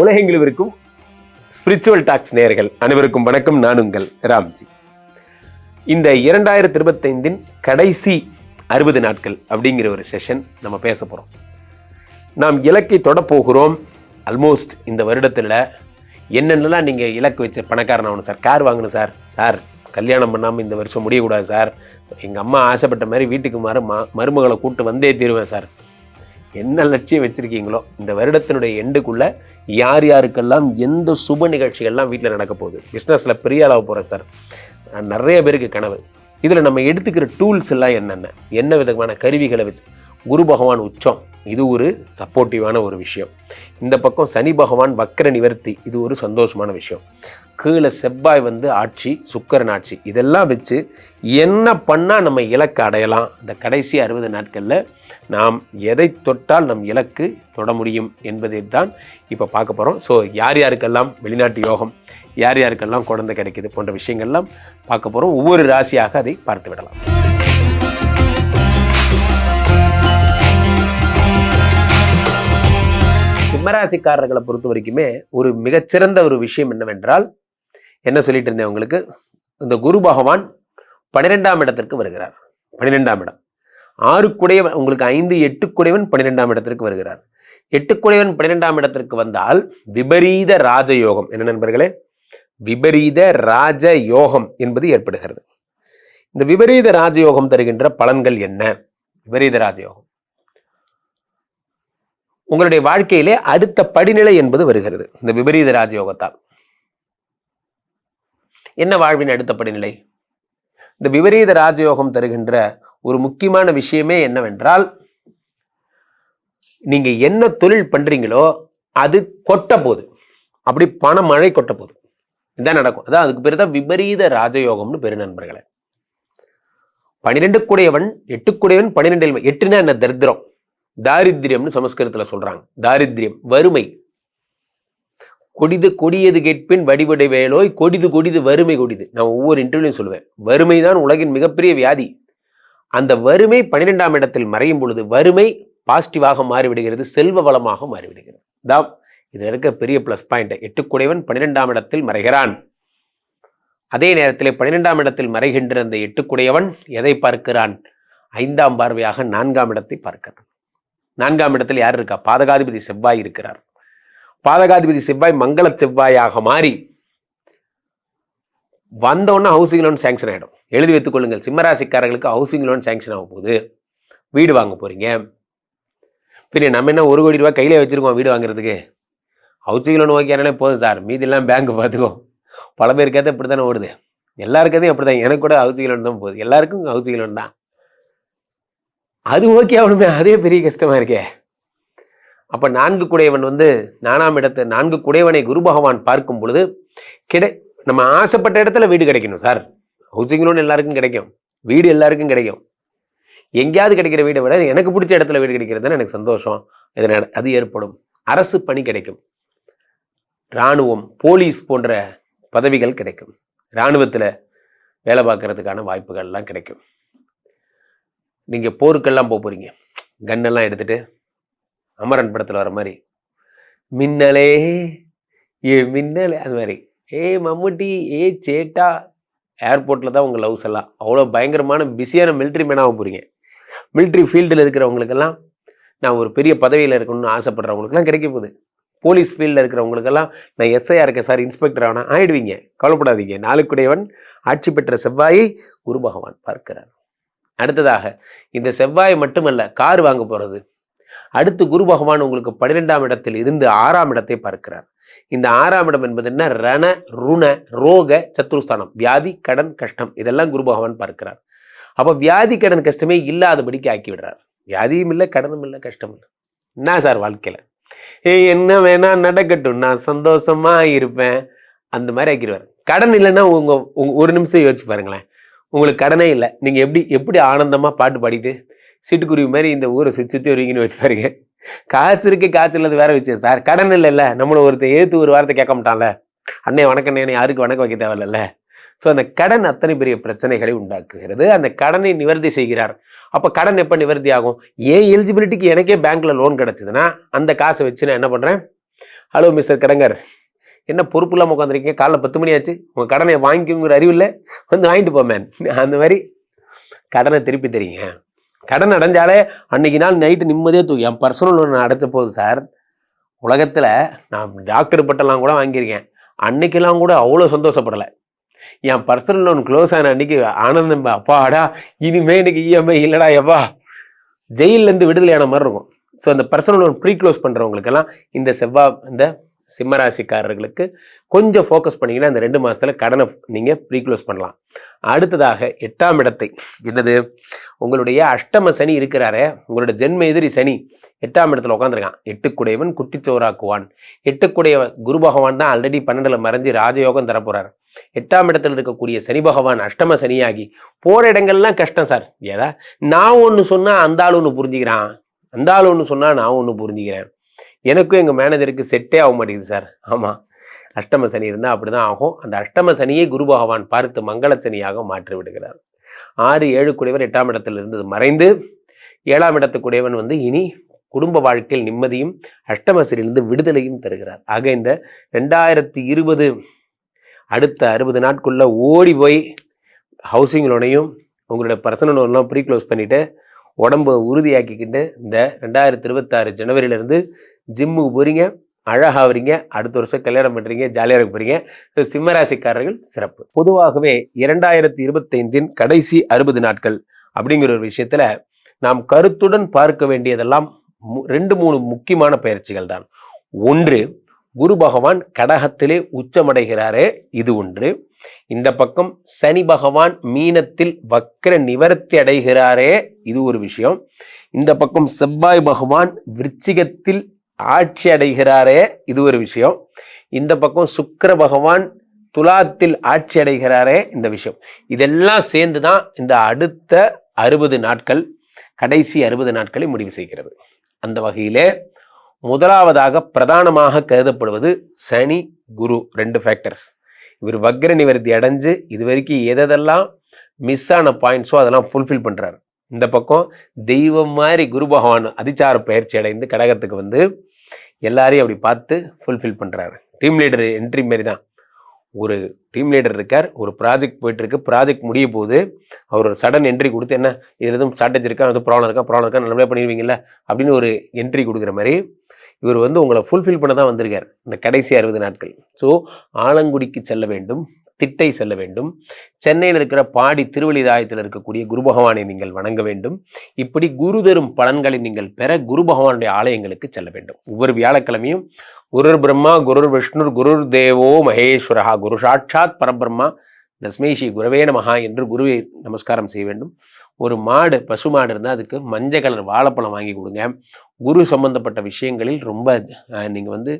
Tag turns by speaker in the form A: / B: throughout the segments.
A: உலகெங்கிலும் இருக்கும் spiritual tax நேர்கள் அனைவருக்கும் வணக்கம். நான் உங்கள் ராம்ஜி. இந்த இரண்டாயிரத்தி இருபத்தைந்தின் கடைசி அறுபது நாட்கள் அப்படிங்கிற ஒரு செஷன் நம்ம பேச போகிறோம் நாம் இலக்கை தொடப்போகிறோம் ஆல்மோஸ்ட் இந்த வருடத்தில் என்னென்னலாம் நீங்கள் இலக்கு வச்ச பணக்காரன் ஆகணும் சார்? கார் வாங்கணும் சார். சார் கல்யாணம் பண்ணாமல் இந்த வருஷம் முடியக்கூடாது சார். எங்கள் அம்மா ஆசைப்பட்ட மாதிரி வீட்டுக்கு மறு மருமகளை கூட்டு வந்தே தீருவேன் சார். என்ன லட்சியம் வச்சுருக்கீங்களோ இந்த வருடத்தினுடைய எண்டுக்குள்ளே யார் யாருக்கெல்லாம் எந்த சுப நிகழ்ச்சிகள்லாம் வீட்டில் நடக்க போகுது? பிஸ்னஸில் பெரிய அளவு போகிறேன் சார் நான் நிறைய பேருக்கு கனவு. இதில் நம்ம எடுத்துக்கிற டூல்ஸ் எல்லாம் என்னென்ன? என்ன விதமான கருவிகளை வச்சு? குரு பகவான் உச்சம். இது ஒரு சப்போர்ட்டிவான ஒரு விஷயம். இந்த பக்கம் சனி பகவான் வக்கர நிவர்த்தி இது ஒரு சந்தோஷமான விஷயம். கீழே செவ்வாய் வந்து ஆட்சி சுக்கரன் ஆட்சி. இதெல்லாம் வச்சு என்ன பண்ணால் நம்ம இலக்கு அடையலாம்? இந்த கடைசி அறுபது நாட்களில் நாம் எதை தொட்டால் நம் இலக்கு தொட முடியும் என்பதை தான் இப்போ பார்க்க போகிறோம் ஸோ யார் யாருக்கெல்லாம் வெளிநாட்டு யோகம் யார் யாருக்கெல்லாம் குழந்தை கிடைக்குது போன்ற விஷயங்கள்லாம் பார்க்க போகிறோம் ஒவ்வொரு ராசியாக அதை பார்த்து விடலாம். சிம்மராசிக்காரர்களை பொறுத்த வரைக்குமே ஒரு மிகச்சிறந்த ஒரு விஷயம் என்னவென்றால் என்ன சொல்லிட்டு இருந்தேன் உங்களுக்கு? இந்த குரு பகவான் பன்னிரெண்டாம் இடத்திற்கு வருகிறார். பன்னிரெண்டாம் இடம். ஆறு குடையவன் உங்களுக்கு ஐந்து எட்டு குடைவன் பன்னிரெண்டாம் இடத்திற்கு வருகிறார். எட்டு குடைவன் பன்னிரெண்டாம் இடத்திற்கு வந்தால் விபரீத ராஜயோகம். என்ன நண்பர்களே? விபரீத ராஜ யோகம் என்பது ஏற்படுகிறது. இந்த விபரீத ராஜயோகம் தருகின்ற பலன்கள் என்ன? விபரீத ராஜயோகம். உங்களுடைய வாழ்க்கையிலே அடுத்த படிநிலை என்பது வருகிறது. இந்த விபரீத ராஜயோகத்தால். என்ன வாழ்வின் அடுத்த படிநிலை? இந்த விபரீத ராஜயோகம் தருகின்ற ஒரு முக்கியமான விஷயமே என்னவென்றால் நீங்க என்ன தொழில் பண்றீங்களோ அது கொட்ட போகுது. அப்படி பண மழை கொட்ட போது இதான் நடக்கும். அதான் அதுக்கு பேர் தான் விபரீத ராஜயோகம்னு பெரு நண்பர்களே. பனிரெண்டு குடையவன் எட்டு குடையவன் பன்னிரெண்டு எட்டுனா என்ன தரித்திரம்? தாரித்ரியம்னு சமஸ்கிருதத்தில் சொல்றாங்க. தாரித்திரியம் வறுமை. கொடிது கொடியது கேட்பின் வடிவடை வேலோய் கொடிது கொடிது வறுமை கொடிது. நான் ஒவ்வொரு இன்டர்வியூலையும் சொல்லுவேன். வறுமை தான் உலகின் மிகப்பெரிய வியாதி. அந்த வறுமை பன்னிரெண்டாம் இடத்தில் மறையும் பொழுது வறுமை பாசிட்டிவாக மாறிவிடுகிறது செல்வ வளமாக மாறிவிடுகிறது. தான் இது இருக்க பெரிய ப்ளஸ் பாயிண்ட் எட்டுக்குடையவன் பன்னிரெண்டாம் இடத்தில் மறைகிறான். அதே நேரத்தில் பன்னிரெண்டாம் இடத்தில் மறைகின்ற அந்த எட்டுக்குடையவன் எதை பார்க்கிறான்? ஐந்தாம் பார்வையாக நான்காம் இடத்தை பார்க்கிறான். நான்காம் இடத்தில் யார் இருக்கா? பாதகாதிபதி செவ்வாய் இருக்கிறார். பாதகாதிபதி செவ்வாய் மங்கள செவ்வாயாக மாறி வந்தவொன்னே ஹவுசிங் லோன் சேங்ஷன் ஆகிடும் எழுதி வைத்துக் கொள்ளுங்கள். சிம்மராசிக்காரர்களுக்கு ஹவுசிங் லோன் சேங்ஷன் ஆக போகுது. வீடு வாங்க போறீங்க. பின்ன நம்ம என்ன ஒரு கோடி ரூபாய் கையில வச்சிருக்கோம் வீடு வாங்குறதுக்கு? ஹவுசிங் லோன் ஓகேனாலே போதும் சார். மீதிலாம் பேங்க் பார்த்துக்கோ. பல பேருக்கேற்ற இப்படி தானே ஓடுது. எல்லாருக்கதையும் அப்படி தான் எனக்கு கூட ஹவுசிங் லோன் தான் போகுது. எல்லாருக்கும் ஹவுசிங் லோன் தான். அது ஓகே ஆகணுமே. அதே பெரிய கஷ்டமாக இருக்கே. அப்போ நான்கு குடையவன் வந்து நானாம் இடத்து நான்கு குடையவனை குரு பகவான் பார்க்கும் பொழுது கிடை நம்ம ஆசைப்பட்ட இடத்துல வீடு கிடைக்கணும் சார். ஹவுசிங் லோன் எல்லாருக்கும் கிடைக்கும். வீடு எல்லாருக்கும் கிடைக்கும். எங்கேயாவது கிடைக்கிற வீடை விட எனக்கு பிடிச்ச இடத்துல வீடு கிடைக்கிறதுன்னு எனக்கு சந்தோஷம். இதனால் அது ஏற்படும். அரசு பணி கிடைக்கும். இராணுவம் போலீஸ் போன்ற பதவிகள் கிடைக்கும். இராணுவத்தில் வேலை பார்க்கறதுக்கான வாய்ப்புகள்லாம் கிடைக்கும். நீங்கள் போருக்கெல்லாம் போக போகிறீங்க கன்னெல்லாம் எடுத்துகிட்டு அமரன் படத்தில் வர மாதிரி. மின்னலே ஏ மின்னலே அது மாதிரி. ஏ மம்முட்டி ஏ சேட்டா ஏர்போர்ட்டில் தான் உங்கள் லவ்ஸ் எல்லாம். அவ்வளோ பயங்கரமான பிஸியான மிலிட்ரி மேனாக போகிறீங்க மிலிட்ரி ஃபீல்டில் இருக்கிறவங்களுக்கெல்லாம் நான் ஒரு பெரிய பதவியில் இருக்கணும்னு ஆசைப்படுறவங்களுக்குலாம் கிடைக்க போகுது. போலீஸ் ஃபீல்டில் இருக்கிறவங்களுக்கெல்லாம் நான் எஸ்ஐயா இருக்கேன் சார் இன்ஸ்பெக்டர் ஆனால் ஆயிடுவீங்க. கவலைப்படாதீங்க. நாளுக்குடையவன் ஆட்சி பெற்ற செவ்வாயை குரு பகவான் பார்க்கிறார். அடுத்ததாக இந்த செவ்வாய் மட்டுமல்ல கார் வாங்க போகிறது அடுத்து குரு பகவான் உங்களுக்கு பன்னிரெண்டாம் இடத்தில் இருந்து ஆறாம் இடத்தை பார்க்கிறார். இந்த ஆறாம் இடம் என்பது என்ன? ரண ருண ரோக சத்துருஸ்தானம் வியாதி கடன் கஷ்டம் இதெல்லாம் குரு பகவான் பார்க்கிறார். அப்போ வியாதி கடன் கஷ்டமே இல்லாதபடிக்கு ஆக்கி விடுறார். வியாதியும் இல்லை கடனும் இல்லை கஷ்டம் இல்லை. என்ன சார் வாழ்க்கையில்? ஏய் என்ன வேணா நடக்கட்டும் நான் சந்தோஷமா இருப்பேன். அந்த மாதிரி ஆக்கிடுவார். கடன் இல்லைன்னா உங்க ஒரு நிமிஷம் யோசிச்சு பாருங்களேன். உங்களுக்கு கடனே இல்லை. நீங்கள் எப்படி எப்படி ஆனந்தமாக பாட்டு பாடிட்டு சிட்டுக்குருவி மாதிரி இந்த ஊரை சுற்றி சுற்றி வருவீங்கன்னு வச்சு பாருங்க. காசு இருக்கு காசு இல்லாத வேற விஷயம். சார் கடன் இல்லைல்ல. நம்மளை ஒருத்தர் ஏத்து ஒரு வாரத்தை கேட்க மாட்டான்ல. அண்ணே வணக்கம் அண்ணே யாருக்கு வணக்கம் வைக்க தேவையில்ல ஸோ அந்த கடன் அத்தனை பெரிய பிரச்சனைகளை உண்டாக்குகிறது. அந்த கடனை நிவர்த்தி செய்கிறார். அப்போ கடன் எப்போ நிவர்த்தி ஆகும்? ஏன் எலிஜிபிலிட்டிக்கு எனக்கே பேங்க்கில் லோன் கிடச்சிதுன்னா அந்த காசை வச்சு நான் என்ன பண்ணுறேன் ஹலோ மிஸ்டர் கடங்கர். என்ன பொறுப்பு இல்லாமல் உட்காந்துருக்கீங்க காலைல பத்து மணி ஆச்சு. உங்கள் கடனை வாங்கிக்கோங்கிற அறிவு இல்லை வந்து வாங்கிட்டு போமேன் அந்த மாதிரி கடனை திருப்பி தரீங்க. கடன் அடைஞ்சாலே அன்னைக்கு நாள் நைட்டு நிம்மதியாக தூக்கி என் பர்சனல் லோன் அடைச்ச போது சார் உலகத்தில் நான் டாக்டர் பட்டெல்லாம் கூட வாங்கியிருக்கேன். அன்னைக்கெல்லாம் கூட அவ்வளோ சந்தோஷப்படலை. என் பர்சனல் லோன் க்ளோஸ் ஆன அன்னைக்கு ஆனந்தம் அப்பாடா இனிமே எனக்கு இஎம்ஐ இல்லைடா எப்பா ஜெயிலேருந்து விடுதலையான மாதிரி இருக்கும். ஸோ அந்த பர்சனல் லோன் ப்ரீ க்ளோஸ் பண்ணுறவங்களுக்கெல்லாம் இந்த செவ்வாய் இந்த சிம்மராசிக்காரர்களுக்கு கொஞ்சம் ஃபோக்கஸ் பண்ணிங்கன்னா இந்த ரெண்டு மாதத்தில் கடனை நீங்கள் ப்ரீக்ளோஸ் பண்ணலாம். அடுத்ததாக எட்டாம் இடத்தை என்னது? உங்களுடைய அஷ்டம சனி இருக்கிறாரே உங்களோட ஜென்ம எதிரி சனி எட்டாம் இடத்துல உட்காந்துருக்கான் எட்டுக்குடையவன் குட்டிச்சோராக்குவான் எட்டுக்குடைய குரு பகவான் தான் ஆல்ரெடி பன்னெண்டில் மறைஞ்சு ராஜயோகம் தரப்போகிறார் எட்டாம் இடத்துல இருக்கக்கூடிய சனி பகவான் அஷ்டம சனியாகி போகிற இடங்கள்லாம் கஷ்டம் சார். ஏதா? நான் ஒன்று சொன்னால் அந்த ஆள் ஒன்று புரிஞ்சுக்கிறான். அந்த ஆள் ஒன்று சொன்னால் நான் ஒன்று புரிஞ்சுக்கிறேன். எனக்கும் எங்கள் மேனேஜருக்கு செட்டே ஆக மாட்டேங்குது சார் ஆமாம் அஷ்டம சனி இருந்தால் அப்படி தான் ஆகும். அந்த அஷ்டம சனியை குரு பகவான் பார்த்து மங்கள சனியாக மாற்றி விடுகிறார். ஆறு ஏழு குடைவர் எட்டாம் இடத்தில் இருந்தது மறைந்து ஏழாம் இடத்துக்குடையவன் வந்து இனி குடும்ப வாழ்க்கையில் நிம்மதியும் அஷ்டமசரிலிருந்து விடுதலையும் தருகிறார். ஆக இந்த ரெண்டாயிரத்தி இருபது அடுத்த அறுபது நாட்குள்ளே ஓடி போய் ஹவுசிங் லோனையும் உங்களுடைய பர்சனல் லோன்லாம் ப்ரீ க்ளோஸ் பண்ணிவிட்டு உடம்பை உறுதியாக்கிக்கிட்டு இந்த ரெண்டாயிரத்தி இருபத்தாறு ஜனவரியிலேருந்து ஜிம்முக்கு போகிறீங்க அழகாகிறீங்க அடுத்த வருஷம் கல்யாணம் பண்ணுறீங்க ஜாலியாக இருக்க போகிறீங்க ஸோ சிம்மராசிக்காரர்கள் சிறப்பு. பொதுவாகவே இரண்டாயிரத்தி இருபத்தைந்தின் கடைசி அறுபது நாட்கள் அப்படிங்கிற ஒரு விஷயத்தில் நாம் கருத்துடன் பார்க்க வேண்டியதெல்லாம் மு- ரெண்டு மூணு முக்கியமான பயிற்சிகள் தான். ஒன்று குரு பகவான் கடகத்திலே உச்சமடைகிறாரே இது ஒன்று. இந்த பக்கம் சனி பகவான் மீனத்தில் வக்கர நிவர்த்தி அடைகிறாரே இது ஒரு விஷயம். இந்த பக்கம் செவ்வாய் பகவான் விருச்சிகத்தில் ஆட்சி அடைகிறாரே இது ஒரு விஷயம். இந்த பக்கம் சுக்கர பகவான் துலாத்தில் ஆட்சி அடைகிறாரே இந்த விஷயம். இதெல்லாம் சேர்ந்து தான் இந்த அடுத்த அறுபது நாட்கள் கடைசி அறுபது நாட்களை முடிவு செய்கிறது. அந்த வகையிலே முதலாவதாக பிரதானமாக கருதப்படுவது சனி குரு ரெண்டு ஃபேக்டர்ஸ் இவர் வக்ர நிவர்த்தி அடைஞ்சு இது வரைக்கும் எதெல்லாம் மிஸ் ஆன பாயிண்ட்ஸோ அதெல்லாம் ஃபுல்ஃபில் பண்ணுறாரு இந்த பக்கம் தெய்வம் மாதிரி குரு பகவான் அதிச்சார பயிற்சி அடைந்து கடகத்துக்கு வந்து எல்லாரையும் அப்படி பார்த்து ஃபுல்ஃபில் பண்ணுறாரு டீம் லீடர் என்ட்ரி மாரி தான் ஒரு டீம் லீடர் இருக்கார் ஒரு ப்ராஜெக்ட் போயிட்டுருக்கு ப்ராஜெக்ட் முடிய போது அவர் ஒரு சடன் என்ட்ரி கொடுத்து என்ன இது எதுவும் ஷார்ட்டேஜ் இருக்கா எதுவும் ப்ராப்ளம் இருக்கா ப்ராப்ளம் இருக்கா நல்லபடியாக பண்ணிடுவீங்கல்ல அப்படின்னு ஒரு என்ட்ரி கொடுக்குற மாதிரி இவர் வந்து உங்களை ஃபுல்ஃபில் பண்ண தான் வந்திருக்கார் இந்த கடைசி அறுபது நாட்கள். ஸோ ஆலங்குடிக்கு செல்ல வேண்டும். திட்டை செல்ல வேண்டும். சென்னையில் இருக்கிற பாடி திருவள்ளிதாயத்தில் இருக்கக்கூடிய குரு பகவானை நீங்கள் வணங்க வேண்டும். இப்படி குரு தரும் பலன்களை நீங்கள் பெற குரு பகவானுடைய ஆலயங்களுக்கு செல்ல வேண்டும். ஒவ்வொரு வியாழக்கிழமையும் குருர் பிரம்மா குருர் விஷ்ணு குருர் தேவோ மகேஸ்வரஹா குரு சாட்சாத் பரபிரம்மா தஸ்மை ஸ்ரீ குருவே நமஹா என்று குருவை நமஸ்காரம் செய்ய வேண்டும். ஒரு மாடு பசு மாடு இருந்தால் அதுக்கு மஞ்சள் கலர் வாழைப்பழம் வாங்கி கொடுங்க. குரு சம்பந்தப்பட்ட விஷயங்களில் ரொம்ப நீங்கள் வந்து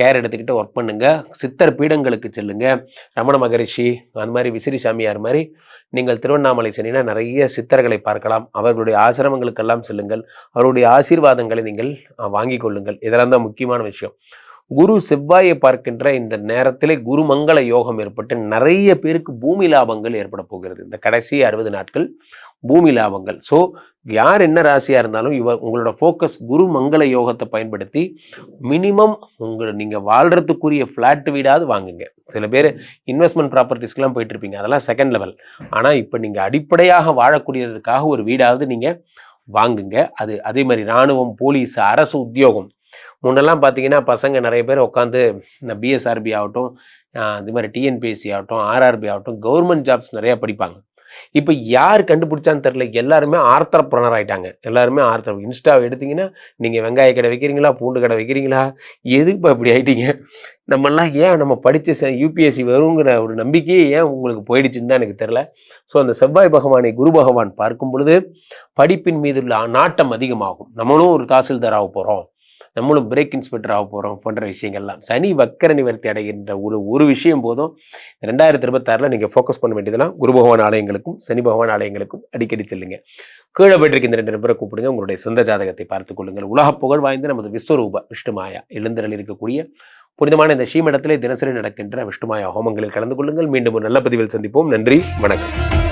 A: கேர் எடுத்துக்கிட்டு ஒர்க் பண்ணுங்க. சித்தர் பீடங்களுக்கு செல்லுங்க. ரமண மகரிஷி அந்த மாதிரி விசிறி சாமியார் மாதிரி நீங்கள் திருவண்ணாமலை சென்னினா நிறைய சித்தர்களை பார்க்கலாம். அவர்களுடைய ஆசிரமங்களுக்கெல்லாம் செல்லுங்கள். அவருடைய ஆசீர்வாதங்களை நீங்கள் வாங்கி கொள்ளுங்கள். இதெல்லாம் தான் முக்கியமான விஷயம். குரு செவ்வாயை பார்க்கின்ற இந்த நேரத்திலே குருமங்கள யோகம் ஏற்பட்டு நிறைய பேருக்கு பூமி லாபங்கள் ஏற்பட போகிறது. இந்த கடைசி அறுபது நாட்கள் பூமி லாபங்கள். ஸோ யார் என்ன ராசியாக இருந்தாலும் இவ உங்களோட ஃபோக்கஸ் குரு மங்கள யோகத்தை பயன்படுத்தி மினிமம் உங்களை நீங்கள் வாழ்கிறதுக்குரிய ஃப்ளாட் வீடாவது வாங்குங்க. சில பேர் இன்வெஸ்ட்மெண்ட் ப்ராப்பர்ட்டிஸ்க்கெலாம் போயிட்டுருப்பீங்க. அதெல்லாம் செகண்ட் லெவல் ஆனால் இப்போ நீங்கள் அடிப்படையாக வாழக்கூடியதுக்காக ஒரு வீடாவது நீங்கள் வாங்குங்க. அது அதே மாதிரி இராணுவம் போலீஸ் அரசு உத்தியோகம். முன்னெல்லாம் பார்த்தீங்கன்னா பசங்க நிறைய பேர் உட்காந்து இந்த பிஎஸ்ஆர்பி ஆகட்டும் ஆஹ் இது மாதிரி டிஎன்பிஎஸ்சி ஆகட்டும் ஆர்ஆர்பி ஆகட்டும் கவர்மெண்ட் ஜாப்ஸ் நிறையா படிப்பாங்க. இப்போ யார் கண்டுபிடிச்சான்னு தெரில எல்லாருமே ஆர்த்தர் பிரணர் ஆகிட்டாங்க எல்லாருமே ஆர்த்தர் இன்ஸ்டாவை எடுத்தீங்கன்னா நீங்கள் வெங்காய கடை வைக்கிறீங்களா? பூண்டு கடை வைக்கிறீங்களா? எதுக்குப்பா இப்படி ஆகிட்டீங்க நம்மெல்லாம் ஏன் நம்ம படித்த யூபிஎஸ்சி வருங்கிற ஒரு நம்பிக்கையே ஏன் உங்களுக்கு போயிடுச்சுன்னு தான் எனக்கு தெரில ஸோ அந்த செவ்வாய் பகவானை குரு பகவான் பார்க்கும் பொழுது படிப்பின் மீது உள்ள நாட்டம் அதிகமாகும். நம்மளும் ஒரு தாசில்தார் ஆக போகிறோம் நம்மளும் பிரேக் இன்ஸ்பெக்டர் ஆக போகிறோம் போன்ற விஷயங்கள்லாம். சனி வக்கர நிவர்த்தி அடைகின்ற ஒரு ஒரு விஷயம் போதும். ரெண்டாயிரத்தி இருபத்தாறில் நீங்கள் ஃபோக்கஸ் பண்ண வேண்டியதெல்லாம் குரு பகவான் ஆலயங்களுக்கும் சனி பகவான் ஆலயங்களுக்கும் அடிக்கடி செல்லுங்க. கீழே போயிட்டு இந்த ரெண்டு நபரை கூப்பிடுங்க. உங்களுடைய சொந்த ஜாதகத்தை பார்த்துக் கொள்ளுங்கள். உலக புகழ் வாய்ந்த நமது விஸ்வரூப விஷ்ணுமாயா எழுந்திரல் இருக்கக்கூடிய புனிதமான இந்த ஸ்ரீமடத்திலே தினசரி நடக்கின்ற விஷ்ணுமாயா ஹோமங்களில் கலந்து கொள்ளுங்கள். மீண்டும் ஒரு நல்ல பதிவில் சந்திப்போம். நன்றி வணக்கம்.